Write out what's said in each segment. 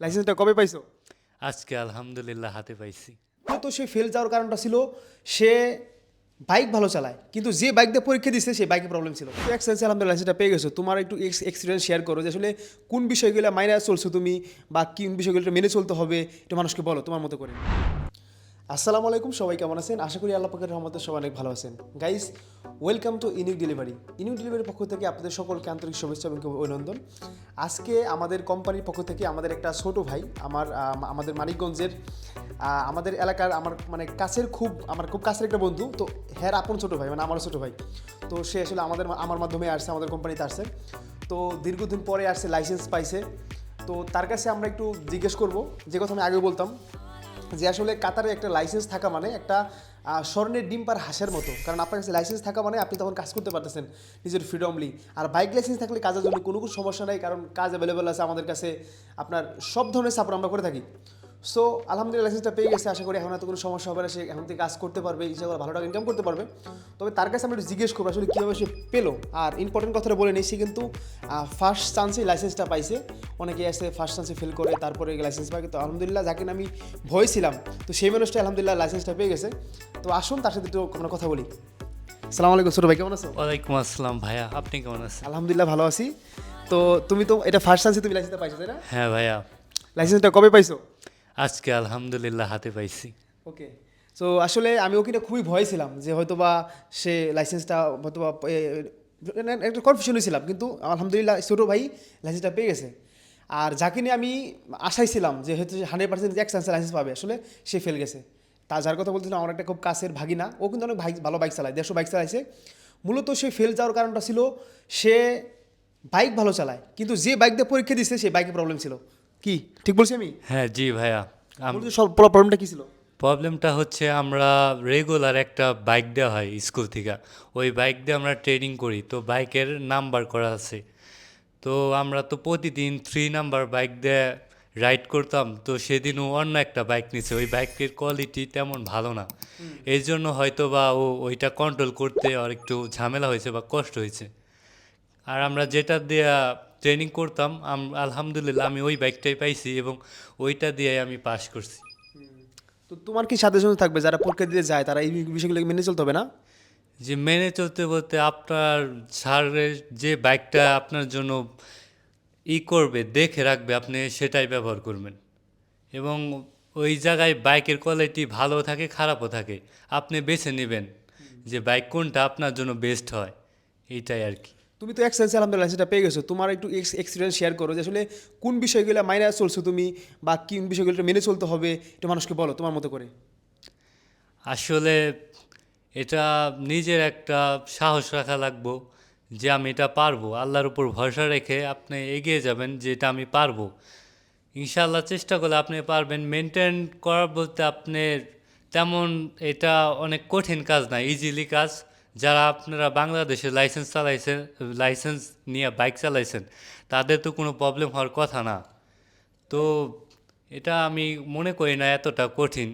লাইসেন্সটা কবে পাইছো? আজকে আলহামদুলিল্লাহ হাতে পাইছি। তো সে ফেল যাওয়ার কারণটা ছিল সে বাইক ভালো চালায় কিন্তু যে বাইক দিয়ে পরীক্ষা দিচ্ছে সেই বাইকে প্রবলেম ছিল। তো এক্সেন্সে আলহামদুলিল্লাহ লাইসেন্সটা পেয়ে গেছো। তোমার একটু এক্সপিরিয়েন্স শেয়ার করো যে আসলে কোন বিষয়গুলো মাইনাস চলছো তুমি বা কোন বিষয়গুলো মেনে চলতে হবে এটা মানুষকে বলো তোমার মতো করে। আসসালামু আলাইকুম, সবাই কেমন আছেন? আশা করি আল্লাহ পাকের রহমতে সবাই অনেক ভালো আছেন। Guys welcome to unique delivery unique ডেলিভারির পক্ষ থেকে আপনাদের সকলকে আন্তরিক শুভেচ্ছা এবং অভিনন্দন। আজকে আমাদের কোম্পানির পক্ষ থেকে আমাদের একটা ছোট ভাই, আমার আমাদের মানিকগঞ্জের আমাদের এলাকার আমার মানে কাছের খুব, আমার খুব কাছের একটা বন্ধু। তো হ্যাঁ আপন ছোট ভাই মানে আমারও ছোট ভাই। তো সে আসলে আমাদের, আমার মাধ্যমে আসছে, আমাদের কোম্পানিতে আসছে। তো দীর্ঘদিন পরে আসছে লাইসেন্স পাইছে। তো তার কাছে আমরা একটু জিজ্ঞেস করব। যে কথা আমি আগে বলতাম যে আসলে কাতারে একটা লাইসেন্স থাকা মানে একটা স্বর্ণের ডিম পার হাঁসের মতো। কারণ আপনার কাছে লাইসেন্স থাকা মানে আপনি তখন কাজ করতে পারতেছেন নিজের ফ্রিডমলি আর বাইক লাইসেন্স থাকলে কাজের জন্য কোনো কোনো সমস্যা নেই, কারণ কাজ অ্যাভেলেবেল আছে আমাদের কাছে। আপনার সব ধরনের সাপোর্ট আমরা করে থাকি। সো আলহামদুলিল্লাহ লাইসেন্সটা পেয়ে গেছে। আশা করি এখন এত কোনো সমস্যা হবে না। সে এখন থেকে কাজ করতে পারবে ইচ্ছা করে ভালো টাকা ইনকাম করতে পারবে। তবে তার কাছে আমরা একটু জিজ্ঞেস করব আসলে কীভাবে সে পেল? আর ইম্পর্টেন্ট কথাটা বলে নিই সে কিন্তু ফার্স্ট চান্সেই লাইসেন্সটা পাইছে। অনেকে আসে ফার্স্ট চান্সে ফেল করে তারপরে লাইসেন্স পায়। তো আলহামদুলিল্লাহ যাকে আমি ভয় ছিলাম তো সেই মানুষটা আলহামদুলিল্লাহ লাইসেন্সটা পেয়ে গেছে। তো আসুন তার সাথে একটু আমরা কথা বলি। সালাম আলাইকুম ছোটো ভাই কেমন আছো? ওয়ালাইকুম আসসালাম ভাইয়া আপনি কেমন আছেন? আলহামদুলিল্লাহ ভালো আছি। তো তুমি তো এটা ফার্স্ট চান্সে তুমি লাইসেন্সটা পাইছো তাই না? হ্যাঁ ভাইয়া। লাইসেন্সটা কবে পাইছো? আজকে আলহামদুলিল্লাহ হাতে পাইছি। ওকে সো আসলে আমি ওকে খুবই ভয় ছিলাম যে হয়তোবা সে লাইসেন্সটা হয়তোবা মানে একটা কনফিউশনে ছিলাম, কিন্তু আলহামদুলিল্লাহ ছোটো ভাই লাইসেন্সটা পেয়ে গেছে। আর যাকে নিয়ে আমি আশাই ছিলাম যে হয়তো হান্ড্রেড পার্সেন্ট এক চান্সে লাইসেন্স পাবে, আসলে সে ফেল গেছে। তা যার কথা বলছিলাম আমার একটা খুব কাছের ভাগিনা, ও কিন্তু অনেক ভালো বাইক চালায়, দেড়শো বাইক চালাইছে। মূলত সে ফেল যাওয়ার কারণটা ছিল সে বাইক ভালো চালায়, কিন্তু যে বাইক দিয়ে পরীক্ষা দিচ্ছে সেই বাইকে প্রবলেম ছিল। কি? ঠিক বলছি আমি? হ্যাঁ জি ভাইয়া। মূলত সব প্রবলেমটা কী ছিল? প্রবলেমটা হচ্ছে আমরা রেগুলার একটা বাইক দেওয়া হয় স্কুল থেকে। ওই বাইক দিয়ে আমরা ট্রেনিং করি। তো বাইকের নাম্বার করা আছে। তো আমরা তো প্রতিদিন থ্রি নাম্বার বাইক দিয়ে রাইড করতাম। তো সেদিনও অন্য একটা বাইক নিছে। ওই বাইকের কোয়ালিটি তেমন ভালো না। এই জন্য হয়তো বা ও ওইটা কন্ট্রোল করতে আর একটু ঝামেলা হয়েছে বা কষ্ট হয়েছে। আর আমরা যেটা দিয়ে ট্রেনিং করতাম আলহামদুলিল্লাহ আমি ওই বাইকটাই পাইছি এবং ওইটা দিয়ে আমি পাস করছি। তো তোমার কি সাজেশন থাকবে? যারা পরীক্ষা দিতে যায় তারা এই বিষয়গুলো মেনে চলতে হবে না? যে মেনে চলতে বলতে আপনার সারের যে বাইকটা আপনার জন্য ই করবে দেখে রাখবে আপনি সেটাই ব্যবহার করবেন। এবং ওই জায়গায় বাইকের কোয়ালিটি ভালো থাকে খারাপও থাকে আপনি বেছে নেবেন যে বাইক কোনটা আপনার জন্য বেস্ট হয় এইটাই আর কি। তুমি তো এক্সেন্স আলহামদুলিল্লাহ, সেটা পেয়ে গেছো। তোমার একটু এক্সপিরিয়েন্স শেয়ার করো যে আসলে কোন বিষয়গুলো মাইনে চলছো তুমি বা কোন বিষয়গুলো মেনে চলতে হবে, এটা মানুষকে বলো, তোমার মতো করে। আসলে এটা নিজের একটা সাহস রাখা লাগবো যে আমি এটা পারব। আল্লাহর উপর ভরসা রেখে আপনি এগিয়ে যাবেন যে এটা আমি পারব। ইনশাল্লাহ চেষ্টা করলে আপনি পারবেন। মেনটেন করার বলতে আপনার তেমন এটা অনেক কঠিন কাজ না ইজিলি কাজ। যারা আপনারা বাংলাদেশে লাইসেন্স চালাইছেন, লাইসেন্স নিয়ে বাইক চালাইছেন, তাদের তো কোনো প্রবলেম হওয়ার কথা না। তো এটা আমি মনে করি না এতটা কঠিন।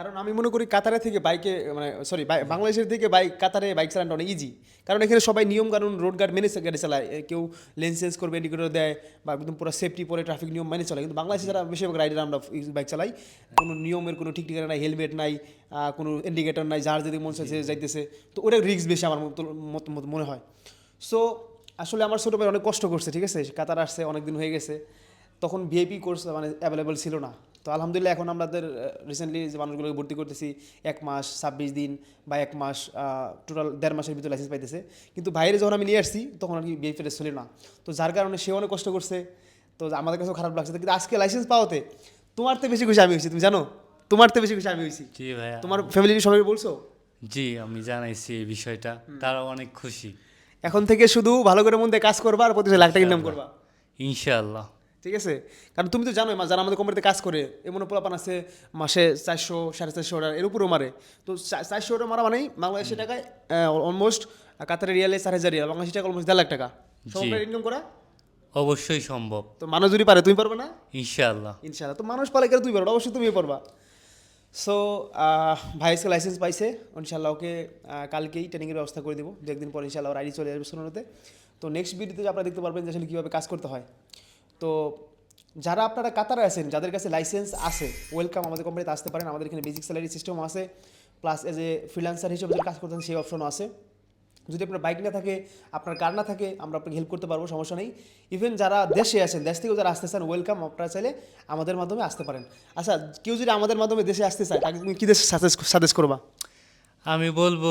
কারণ আমি মনে করি কাতারে থেকে বাইকে মানে সরি বাংলাদেশের থেকে বাইক কাতারে বাইক চালানো অনেক ইজি কারণ এখানে সবাই নিয়ম কানুন রোড গার্ড মেনে গাড়ি চালায়। কেউ লেন চেঞ্জ করবে ইন্ডিকেটর দেয়, বা একদম পুরো সেফটি পরে ট্রাফিক নিয়ম মেনে চলে। কিন্তু বাংলাদেশে যারা বেশিরভাগ রাইডার আমরা বাইক চালাই, কোনো নিয়মের কোনো ঠিক ঠিকানা নাই হেলমেট নাই কোনো ইন্ডিকেটর নাই, যার যদি মন চাইছে যাইতেছে। তো ওটা রিস্ক বেশি আমার মনে হয়। সো আসলে আমার ছোটো ভাই অনেক কষ্ট করছে, ঠিক আছে? কাতার আসছে অনেক দিন হয়ে গেছে। তখন ভিআইপি কোর্স মানে অ্যাভেলেবেল ছিল না। তো আলহামদুলিল্লাহ এখন আমাদের রিসেন্টলি যে মানুষগুলোকে ভর্তি করতেছি এক মাস ছাব্বিশ দিন বা এক মাস টোটাল দেড় মাসের ভিতরে লাইসেন্স পাইতেছে। কিন্তু বাইরে যখন আমি নিয়ে আসছি তখন আর কি ভিআইপি ছিল না। তো যার কারণে সে অনেক কষ্ট করছে। তো আমাদের কাছেও খারাপ লাগছে। কিন্তু আজকে লাইসেন্স পাওয়াতে তোমার তো বেশি খুশি আমি হয়েছি তুমি জানো? তোমার তো বেশি খুশি আমি হয়েছি। জি ভাইয়া। তোমার ফ্যামিলির সবাই বলছো? জি আমি জানাইছি এই বিষয়টা। তারা অনেক খুশি। এখন থেকে শুধু ভালো করে মন দিয়ে কাজ করবা আর প্রতি লাখ টাকা ইনকাম করবা। ইনশাআল্লাহ। ঠিক আছে? কারণ তুমি তো জানোই যারা আমাদের কোম্পানিতে কাজ করে এমন পোলাপান আছে মাসে চারশো সাড়ে চারশো টাকা এর উপরেও মারে। তো চারশো টাকা মারা মানেই বাংলাদেশি টাকায় অলমোস্ট কাতারের রিয়ালে চার হাজার রিয়াল বাংলাদেশি টাকা অলমোস্ট দেড় লাখ টাকা। ইনকাম করা? অবশ্যই সম্ভব। তো মানুষ যদি পারে তুমি পারবে না? ইনশাআল্লাহ। ইনশাআল্লাহ। তো মানুষ পালে কেন তুমি পারবে অবশ্যই তুমি পারবা। সো ভাই আজকে লাইসেন্স পাইছে। ইনশাল্লাহ ওকে কালকেই ট্রেনিংয়ের ব্যবস্থা করে দেবো। দু একদিন পর ইনশাল্লাহ ওর আইডি চলে আসবে সোনারতে। তো নেক্সট ভিডিওতে আপনারা দেখতে পারবেন যে আসলে কীভাবে কাজ করতে হয়। তো যারা আপনারা কাতারে আছেন, যাদের কাছে লাইসেন্স আছে ওয়েলকাম আমাদের কোম্পানিতে আসতে পারেন। আমাদের এখানে বেসিক স্যালারি সিস্টেম আছে প্লাস এজ এ ফ্রিল্যান্সার হিসেবে যদি কাজ করতেন সেই অপশনও আছে। যদি আপনার বাইক না থাকে, আপনার কার না থাকে, আমরা আপনাকে হেল্প করতে পারব, সমস্যা নেই। ইভেন যারা দেশে আছেন, দেশ থেকেও যারা আসতে চান ওয়েলকাম আপনারা চাইলে আমাদের মাধ্যমে আসতে পারেন। আচ্ছা কেউ যদি আমাদের মাধ্যমে দেশে আসতে চায়, তাকে তুমি কী দেশে সাজেস্ট সাজেস্ট করবা? আমি বলব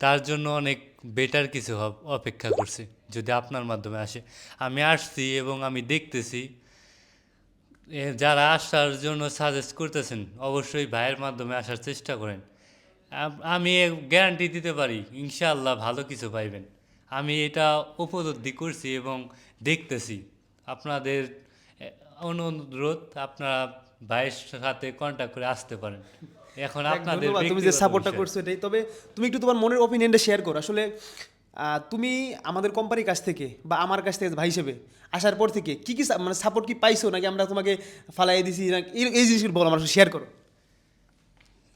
তার জন্য অনেক বেটার কিছু হব- অপেক্ষা করছি, যদি আপনার মাধ্যমে আসে। আমি আসছি এবং আমি দেখতেছি যারা আসার জন্য সাজেস্ট করতেছেন, অবশ্যই ভাইয়ের মাধ্যমে আসার চেষ্টা করেন। আমি গ্যারান্টি দিতে পারি, ইনশাআল্লাহ ভালো কিছু পাইবেন। আমি এটা উপলব্ধি করছি এবং দেখতেছি। আপনাদের অনুরোধ, আপনারা ভাইয়ের সাথে কন্ট্যাক্ট করে আসতে পারেন। এখন আপনাদের তুমি যে সাপোর্টটা করছ এটাই। তবে তুমি একটু তোমার মনের ওপিনিয়নটা শেয়ার করো। আসলে তুমি আমাদের কোম্পানির কাছ থেকে বা আমার কাছ থেকে ভাই হিসেবে আসার পর থেকে কি কি মানে সাপোর্ট কি পাইছো? নাকি আমরা তোমাকে ফালাই দিছি? না এই- জিনিসগুলো বলো আমার শেয়ার করো।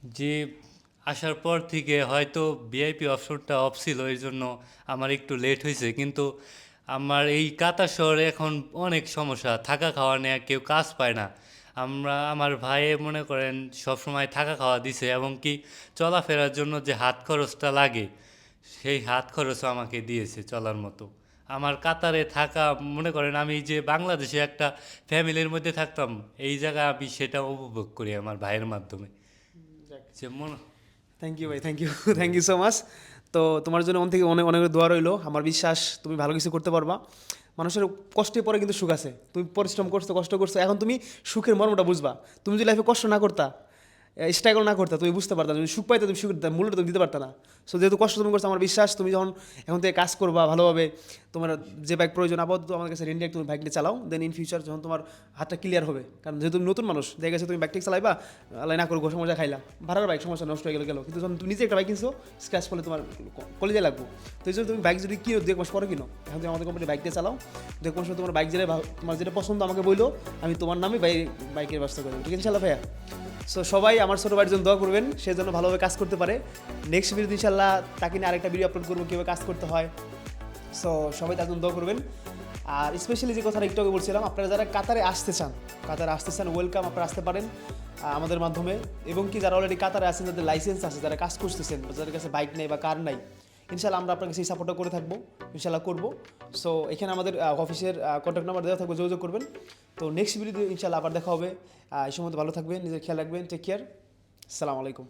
যে আসার পর থেকে হয়তো ভিআইপি অপশনটা অফ ছিল এই জন্য আমার একটু লেট হয়েছে। কিন্তু আমার এই কাতার শহরে এখন অনেক সমস্যা। থাকা খাওয়া নেওয়া কেউ কাজ পায় না। আমরা, আমার ভাইয়ে মনে করেন সবসময় থাকা খাওয়া দিছে এবং কি চলাফেরার জন্য যে হাত খরচটা লাগে, সেই হাত খরচও আমাকে দিয়েছে চলার মতো। আমার কাতারে থাকা, মনে করেন আমি যে বাংলাদেশে একটা ফ্যামিলির মধ্যে থাকতাম, এই জায়গায় আমি সেটা উপভোগ করি আমার ভাইয়ের মাধ্যমে। যে মনে থ্যাংক ইউ ভাই thank you thank you so much তো তোমার জন্য মন থেকে অনেক অনেক দোয়া রইল। আমার বিশ্বাস তুমি ভালো কিছু করতে পারবা। মানুষের কষ্টে পরে কিন্তু সুখ আছে। তুমি পরিশ্রম করছ, কষ্ট করছ, এখন তুমি সুখের মর্মটা বুঝবা। তুমি যদি লাইফে কষ্ট না করতা স্ট্রাগল না করতে, তুমি বুঝতে পারতা তুমি সুখ পাইতে, তুমি সুখ দাম- মূল্যটা তুমি দিতে পারতা না। সো যেহেতু কষ্ট তুমি করছ, আমার বিশ্বাস, তুমি যখন এখন থেকে কাজ করবা ভালোভাবে, তোমার যে বাইক প্রয়োজন, আপাতত আমার কাছে রেন্ডি তুমি বাইক নিয়ে চালাও দেন ইন ফিউচার যখন তোমার হাতটা ক্লিয়ার হবে, কারণ যেহেতু তুমি নতুন মানুষ, দেখা গেছে তুমি বাইক চালাইবা আলাই না করব সমস্যা খাইলা। ভাড়ার বাইক সমস্যা নষ্ট হয়ে গেল, গেলো। কিন্তু যখন তুমি নিজে একটা বাইক কিনছো স্ক্র্যাচ করলে তোমার কলেজে লাগবো। তো এই জন্য তুমি বাইক যদি কিনো দু এক মাস পরে কিনো। এখন তুমি আমাদের কোম্পানি বাইক দিয়ে চালাও দু মাস তোমার বাইক যেটা তোমার যেটা পছন্দ আমাকে বলল আমি তোমার নামে বাইক বাইকের ব্যবস্থা করব ঠিক আছে ভাইয়া? সো সবাই আমার ছোটো ভাইয়ের জন্য দোয়া করবেন, সে যেন ভালোভাবে কাজ করতে পারে। নেক্সট ভিডিও ইনশাল্লাহ তাকে নিয়ে আরেকটা ভিডিও আপলোড করব, কীভাবে কাজ করতে হয়। সো সবাই তার জন্য দোয়া করবেন। আর স্পেশালি যে কথাটা একটু আগে বলছিলাম, আপনারা যারা কাতারে আসতে চান, কাতারে আসতে চান ওয়েলকাম আপনারা আসতে পারেন আমাদের মাধ্যমে। এবং কি যারা অলরেডি কাতারে আছেন, যাদের লাইসেন্স আছে, যারা কাজ করতেছেন যাদের কাছে বাইক নেই বা কার নাই ইনশাল্লাহ আমরা আপনাকে সেই সাপোর্টও করে থাকব ইনশাল্লাহ করব। সো এখানে আমাদের অফিসের কন্ট্যাক্ট নাম্বার দেওয়া থাকবে, যোগাযোগ করবেন। তো নেক্সট ভিডিওতে ইনশাল্লাহ আবার দেখা হবে। এই সময় ভালো থাকবেন, নিজের খেয়াল রাখবেন টেক কেয়ার সালাম আলাইকুম।